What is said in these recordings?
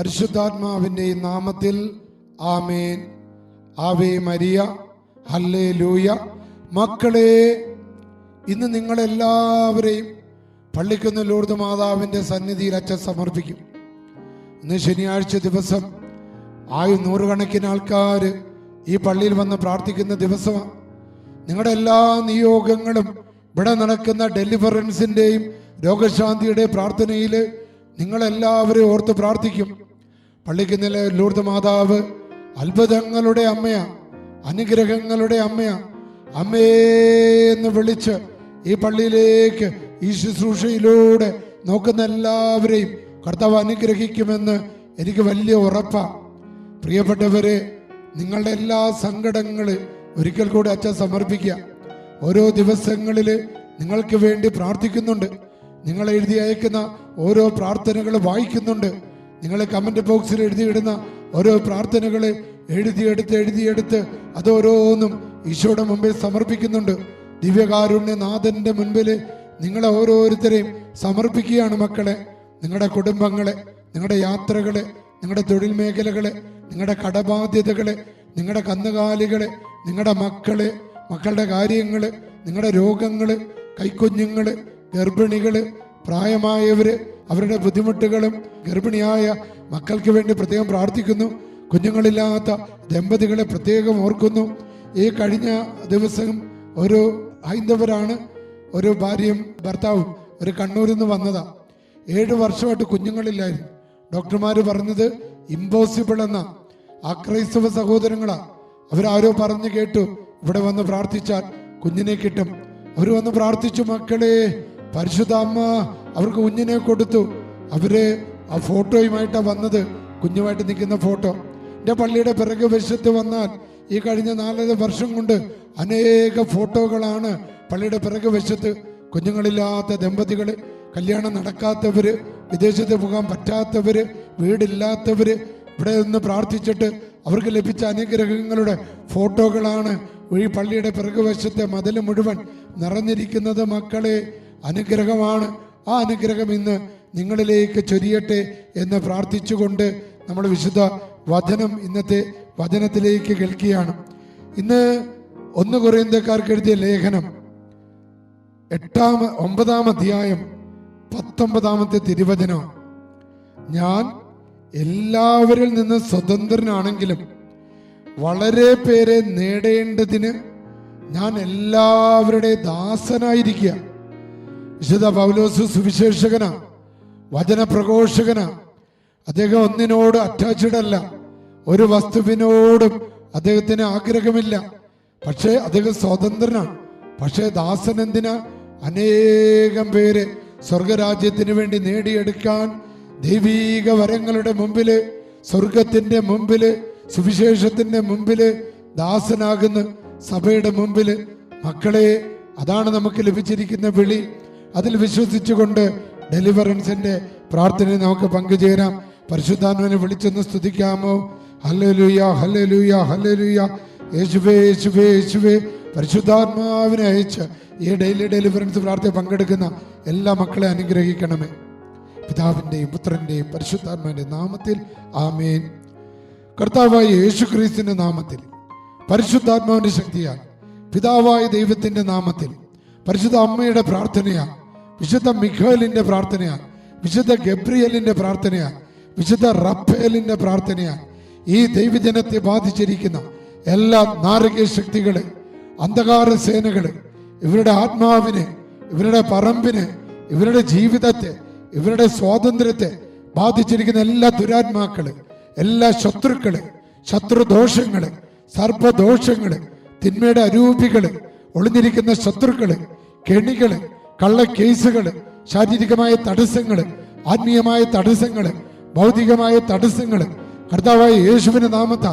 പരിശുദ്ധാത്മാവിന്റെ നാമത്തിൽ ആമേൻ. Ave Maria ഹല്ലേ ലൂയ മക്കളെ ഇന്ന് നിങ്ങളെല്ലാവരെയും പള്ളിക്കുന്ന ലൂർദ് മാതാവിന്റെ സന്നിധിയിൽ അച്ഛൻ സമർപ്പിക്കും. ഇന്ന് ശനിയാഴ്ച ദിവസം ആയു നൂറുകണക്കിന് ആൾക്കാർ ഈ പള്ളിയിൽ വന്ന് പ്രാർത്ഥിക്കുന്ന ദിവസമാണ്. നിങ്ങളുടെ എല്ലാ നിയോഗങ്ങളും ഇവിടെ നടക്കുന്ന ഡെലിവറൻസിന്റെയും രോഗശാന്തിയുടെ പ്രാർത്ഥനയിൽ നിങ്ങളെല്ലാവരും ഓർത്ത് പ്രാർത്ഥിക്കും. പള്ളിക്കുന്നിലെ ലൂർദ് മാതാവ് അത്ഭുതങ്ങളുടെ അമ്മയാ അനുഗ്രഹങ്ങളുടെ അമ്മയാ. അമ്മേ എന്ന് വിളിച്ച് ഈ പള്ളിയിലേക്ക് ഈ ശുശ്രൂഷയിലൂടെ നോക്കുന്ന എല്ലാവരെയും കർത്താവ് അനുഗ്രഹിക്കുമെന്ന് എനിക്ക് വലിയ ഉറപ്പാണ് പ്രിയപ്പെട്ടവരെ നിങ്ങളുടെ എല്ലാ സങ്കടങ്ങളും ഒരിക്കൽ കൂടി അച്ഛൻ സമർപ്പിക്കുക. ഓരോ ദിവസങ്ങളിൽ നിങ്ങൾക്ക് വേണ്ടി പ്രാർത്ഥിക്കുന്നുണ്ട്. നിങ്ങൾ എഴുതി അയക്കുന്ന ഓരോ പ്രാർത്ഥനകൾ വായിക്കുന്നുണ്ട്. നിങ്ങൾ കമന്റ് ബോക്സിൽ എഴുതിയിടുന്ന ഓരോ പ്രാർത്ഥനകളെ എഴുതിയെടുത്ത് എഴുതിയെടുത്ത് അതോരോന്നും ഈശോയുടെ മുമ്പിൽ സമർപ്പിക്കുന്നുണ്ട്. ദിവ്യകാരുണ്യനാഥന്റെ മുൻപിൽ നിങ്ങളെ ഓരോരുത്തരെയും സമർപ്പിക്കുകയാണ് മക്കളെ. നിങ്ങളുടെ കുടുംബങ്ങളെ നിങ്ങളുടെ യാത്രകളെ നിങ്ങളുടെ തൊഴിൽ മേഖലകളെ നിങ്ങളുടെ കടബാധ്യതകളെ നിങ്ങളുടെ കന്നുകാലികളെ നിങ്ങളുടെ മക്കളെ മക്കളുടെ കാര്യങ്ങൾ നിങ്ങളുടെ രോഗങ്ങൾ കൈക്കുഞ്ഞുങ്ങൾ ഗർഭിണികൾ പ്രായമായവര് അവരുടെ ബുദ്ധിമുട്ടുകളും ഗർഭിണിയായ മക്കൾക്ക് വേണ്ടി പ്രത്യേകം പ്രാർത്ഥിക്കുന്നു. കുഞ്ഞുങ്ങളില്ലാത്ത ദമ്പതികളെ പ്രത്യേകം ഓർക്കുന്നു. ഈ കഴിഞ്ഞ ദിവസം ഒരു ഹൈന്ദവരാണ് ഒരു ഭാര്യയും ഭർത്താവും ഒരു കണ്ണൂരിൽ നിന്ന് വന്നതാ. ഏഴ് വർഷമായിട്ട് കുഞ്ഞുങ്ങളില്ലായിരുന്നു. ഡോക്ടർമാർ പറഞ്ഞത് ഇമ്പോസിബിൾ എന്ന. ആ ക്രൈസ്തവ സഹോദരങ്ങളാ. അവരാരോ പറഞ്ഞു കേട്ടു. ഇവിടെ വന്ന് പ്രാർത്ഥിച്ചാൽ കുഞ്ഞിനെ കിട്ടും. അവർ വന്ന് പ്രാർത്ഥിച്ചു മക്കളെ പരിശുദ്ധ അമ്മ അവർക്ക് കുഞ്ഞിനെ കൊടുത്തു. അവർ ആ ഫോട്ടോയുമായിട്ടാണ് വന്നത്. കുഞ്ഞുമായിട്ട് നിൽക്കുന്ന ഫോട്ടോ. എന്റെ പള്ളിയുടെ പിറകു വശത്ത് വന്നാൽ ഈ കഴിഞ്ഞ നാലര വർഷം കൊണ്ട് അനേക ഫോട്ടോകളാണ് പള്ളിയുടെ പിറകു വശത്ത്. കുഞ്ഞുങ്ങളില്ലാത്ത ദമ്പതികൾ കല്യാണം നടക്കാത്തവര് വിദേശത്ത് പോകാൻ പറ്റാത്തവര് വീടില്ലാത്തവര് ഇവിടെ നിന്ന് പ്രാർത്ഥിച്ചിട്ട് അവർക്ക് ലഭിച്ച അനുഗ്രഹങ്ങളുടെ ഫോട്ടോകളാണ് ഈ പള്ളിയുടെ പിറകുവശത്തെ മതിൽ മുഴുവൻ നിറഞ്ഞിരിക്കുന്നത് മക്കളെ. അനുഗ്രഹമാണ്. ആ അനുഗ്രഹം ഇന്ന് നിങ്ങളിലേക്ക് ചൊരിയട്ടെ എന്ന് പ്രാർത്ഥിച്ചുകൊണ്ട് നമ്മൾ വിശുദ്ധ വചനം ഇന്നത്തെ വചനത്തിലേക്ക് കേൾക്കുകയാണ്. ഇന്ന് ഒന്ന് കുറയുന്നക്കാർക്ക് എഴുതിയ ലേഖനം എട്ടാം ഒമ്പതാം അധ്യായം പത്തൊമ്പതാമത്തെ തിരുവചനം. ഞാൻ എല്ലാവരിൽ നിന്ന് സ്വതന്ത്രനാണെങ്കിലും വളരെ പേരെ നേടേണ്ടതിന് ഞാൻ എല്ലാവരുടെ ദാസനായിരിക്കുക. വിശുദ്ധ പൗലോസ് വചന വചനപ്രഘോഷകനാ. അദ്ദേഹം ഒന്നിനോട് അറ്റാച്ച്ഡ് അല്ല ഒരു വസ്തുവിനോടും അദ്ദേഹത്തിന് ആഗ്രഹമില്ല. പക്ഷേ അദ്ദേഹം സ്വതന്ത്രനാണ്. പക്ഷേ ദാസൻ എന്തിനാ അനേകം പേര് സ്വർഗരാജ്യത്തിന് വേണ്ടി നേടിയെടുക്കാൻ ദൈവീക വരങ്ങളുടെ മുമ്പിൽ സ്വർഗത്തിന്റെ മുമ്പിൽ സുവിശേഷത്തിന്റെ മുമ്പിൽ ദാസനാകുന്ന സഭയുടെ മുമ്പിൽ. മക്കളെ അതാണ് നമുക്ക് ലഭിച്ചിരിക്കുന്ന വിളി. അതിൽ വിശ്വസിച്ചുകൊണ്ട് ഡെലിവറൻസിന്റെ പ്രാർത്ഥനയിൽ നമുക്ക് പങ്കുചേരാം. പരിശുദ്ധാത്മനെ വിളിച്ചൊന്ന് സ്തുതിക്കാമോ? Hallelujah hallelujah hallelujah. യേശുവേ യേശുവേ യേശുവേ. പരിശുദ്ധാത്മാവിനെ അയച്ച് ഈ ഡെയിലി ഡെലിവറൻസ് പ്രാർത്ഥന പങ്കെടുക്കുന്ന എല്ലാ മക്കളെ അനുഗ്രഹിക്കണമേ. പിതാവിന്റെയും പുത്രന്റെയും പരിശുദ്ധാത്മാവിന്റെ നാമത്തിൽ ആമേൻ. കർത്താവായ യേശു ക്രിസ്തിന്റെ നാമത്തിൽ പരിശുദ്ധാത്മാവിന്റെ ശക്തിയാൽ പിതാവായ ദൈവത്തിന്റെ നാമത്തിൽ പരിശുദ്ധ അമ്മയുടെ പ്രാർത്ഥനയാണ് വിശുദ്ധ മിഖേലിന്റെ പ്രാർത്ഥനയാണ് വിശുദ്ധ ഗബ്രിയലിന്റെ പ്രാർത്ഥനയാണ് വിശുദ്ധ റഫേലിന്റെ പ്രാർത്ഥനയാണ് ഈ ദൈവജനത്തെ ബാധിച്ചിരിക്കുന്ന എല്ലാ നാരകീയ ശക്തികളെ അന്ധകാര സേനകൾ ഇവരുടെ ആത്മാവിനെ ഇവരുടെ പറമ്പിന് ഇവരുടെ ജീവിതത്തെ ഇവരുടെ സ്വാതന്ത്ര്യത്തെ ബാധിച്ചിരിക്കുന്ന എല്ലാ ദുരാത്മാക്കൾ എല്ലാ ശത്രുക്കൾ ശത്രുദോഷങ്ങൾ സർപ്പദോഷങ്ങൾ തിന്മയുടെ അരൂപികൾ ഒളിഞ്ഞിരിക്കുന്ന ശത്രുക്കൾ കെണികൾ കള്ള കേസുകൾ ശാരീരികമായ തടസ്സങ്ങൾ ആത്മീയമായ തടസ്സങ്ങൾ ഭൗതികമായ തടസ്സങ്ങൾ. കർത്താവായ യേശുവിന്റെ നാമത്താ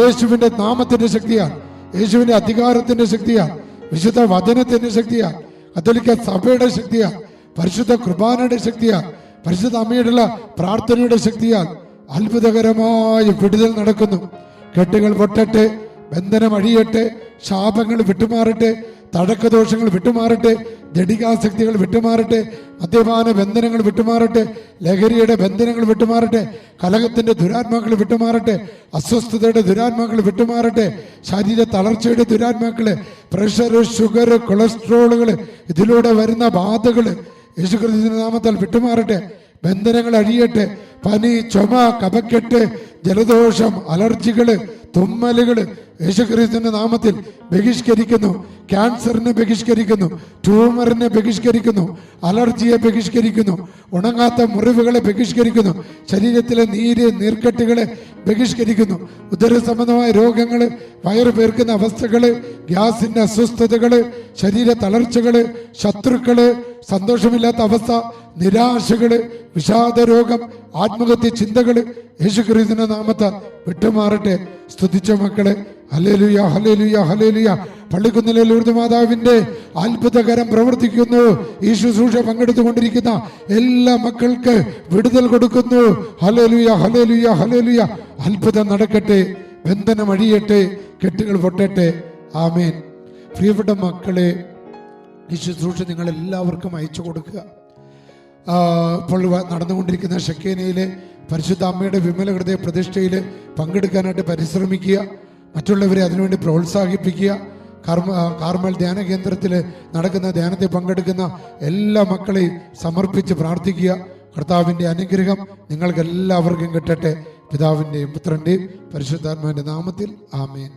യേശുവിന്റെ നാമത്തിന്റെ ശക്തിയാൽ യേശുവിന്റെ അധികാരത്തിന്റെ ശക്തിയാൽ വിശുദ്ധ വചനത്തിന്റെ ശക്തിയാൽ കത്തോലിക്ക സഭയുടെ ശക്തിയാൽ പരിശുദ്ധ കുർബാനയുടെ ശക്തിയാൽ പരിശുദ്ധ അമ്മയുടെ പ്രാർത്ഥനയുടെ ശക്തിയാൽ അത്ഭുതകരമായ വിടുതൽ നടക്കുന്നു. കെട്ടുകൾ പൊട്ടട്ടെ ബന്ധനം അഴിയട്ടെ ശാപങ്ങൾ വിട്ടുമാറട്ടെ തഴക്കദോഷങ്ങൾ വിട്ടുമാറട്ടെ ജഡികാസക്തികൾ വിട്ടുമാറട്ടെ മദ്യപാന ബന്ധനങ്ങൾ വിട്ടുമാറട്ടെ ലഹരിയുടെ ബന്ധനങ്ങൾ വിട്ടുമാറട്ടെ കലഹത്തിന്റെ ദുരാത്മാക്കൾ വിട്ടുമാറട്ടെ അസ്വസ്ഥതയുടെ ദുരാത്മാക്കൾ വിട്ടുമാറട്ടെ ശരീര തളർച്ചയുടെ ദുരാത്മാക്കൾ പ്രഷർ ഷുഗർ കൊളസ്ട്രോളുകൾ ഇതിലൂടെ വരുന്ന ബാധകൾ യേശുക്രിസ്തുവിന്റെ നാമത്താൽ വിട്ടുമാറട്ടെ ബന്ധനങ്ങൾ അഴിയട്ടെ പനി ചുമ കപക്കെട്ട് ജലദോഷം അലർജികൾ തുമ്മലുകൾ യേശുക്രിസ്തുവിന്റെ നാമത്തിൽ ബഹിഷ്കരിക്കുന്നു. ക്യാൻസറിനെ ബഹിഷ്കരിക്കുന്നു. ട്യൂമറിനെ ബഹിഷ്കരിക്കുന്നു. അലർജിയെ ബഹിഷ്കരിക്കുന്നു. ഉണങ്ങാത്ത മുറിവുകളെ ബഹിഷ്കരിക്കുന്നു. ശരീരത്തിലെ നീര് നീർക്കെട്ടുകളെ ബഹിഷ്കരിക്കുന്നു. ഉദര സംബന്ധമായ രോഗങ്ങൾ വയറ് പേർക്കുന്ന അവസ്ഥകൾ ഗ്യാസിന്റെ അസ്വസ്ഥതകൾ ശരീര തളർച്ചകൾ ശത്രുക്കൾ സന്തോഷമില്ലാത്ത അവസ്ഥ നിരാശകൾ വിഷാദ രോഗം ആത്മഹത്യ ചിന്തകൾ യേശുക്രിസ്തുവിന്റെ നാമത്തെ വിട്ടുമാറട്ടെ. സ്തുതിച്ച മക്കളെ ഹലേലുയ ഹലേലുയ ഹലേലുയ പള്ളിക്കുന്നിലെ ലൂർദ് മാതാവിന്റെ അത്ഭുതകരം പ്രവർത്തിക്കുന്നു. ഈ ശുശ്രൂഷ പങ്കെടുത്തുകൊണ്ടിരിക്കുന്ന എല്ലാ മക്കൾക്ക് വിടുതൽ കൊടുക്കുന്നു. ഹലേലുയ ഹലേലുയ ഹലേലുയ അത്ഭുതം നടക്കട്ടെ ബന്ധനം അഴിയട്ടെ കെട്ടുകൾ പൊട്ടട്ടെ. ആമേൻ. പ്രിയപ്പെട്ട മക്കളെ ഈ ശുശ്രൂഷ നിങ്ങൾ എല്ലാവർക്കും അയച്ചു കൊടുക്കുക. ഇപ്പോൾ നടന്നുകൊണ്ടിരിക്കുന്ന ഷക്കേനയിലെ പരിശുദ്ധ അമ്മയുടെ വിമല ഹൃദയ പ്രതിഷ്ഠയിൽ പങ്കെടുക്കാനായിട്ട് പരിശ്രമിക്കുക. മറ്റുള്ളവരെ അതിനുവേണ്ടി പ്രോത്സാഹിപ്പിക്കുക. കർമ്മ കാർമൽ ധ്യാന കേന്ദ്രത്തിൽ നടക്കുന്ന ധ്യാനത്തിൽ പങ്കെടുക്കുന്ന എല്ലാ മക്കളെയും സമർപ്പിച്ച് പ്രാർത്ഥിക്കുക. കർത്താവിന്റെ അനുഗ്രഹം നിങ്ങൾക്ക് എല്ലാവർക്കും കിട്ടട്ടെ. പിതാവിന്റെയും പുത്രന്റെയും പരിശുദ്ധാത്മാവിന്റെ നാമത്തിൽ ആമേൻ.